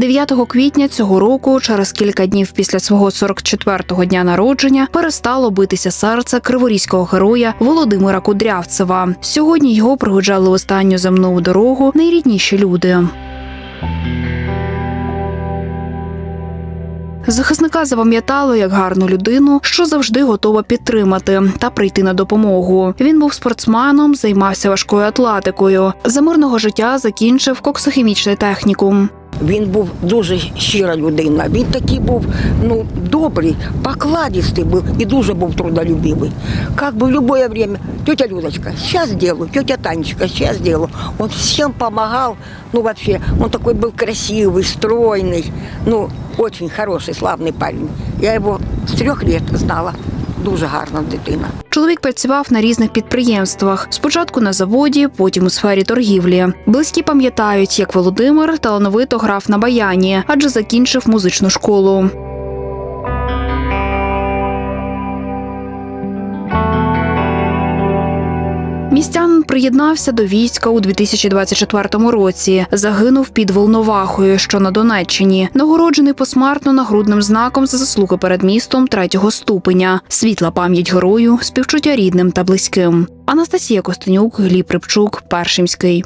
9 квітня цього року, через кілька днів після свого 44-го дня народження, перестало битися серце криворізького героя Володимира Кудрявцева. Сьогодні його проведжали в останню земну дорогу найрідніші люди. Захисника запам'ятали як гарну людину, що завжди готова підтримати та прийти на допомогу. Він був спортсменом, займався важкою атлетикою. За мирного життя закінчив коксохімічний технікум. Він був дуже щира людина. Він такий був ну, добрий, покладистий був і дуже був трудолюбивий. Как бы в любое время, тетя Людочка, сейчас сделаю, тетя Танечка, сейчас сделаю. Он всем помогал, ну вообще, он такой был красивый, стройный, ну, очень хороший, славный парень. Я его с трех лет знала. Дуже гарна дитина. Чоловік працював на різних підприємствах. Спочатку на заводі, потім у сфері торгівлі. Близькі пам'ятають, як Володимир талановито грав на баяні, адже закінчив музичну школу. Містянин приєднався до війська у 2024 році. Загинув під Волновахою, що на Донеччині. Нагороджений посмертно нагрудним знаком за заслуги перед містом третього ступеня. Світла пам'ять герою, співчуття рідним та близьким. Анастасія Костенюк, Гліб Рибчук, Першимський.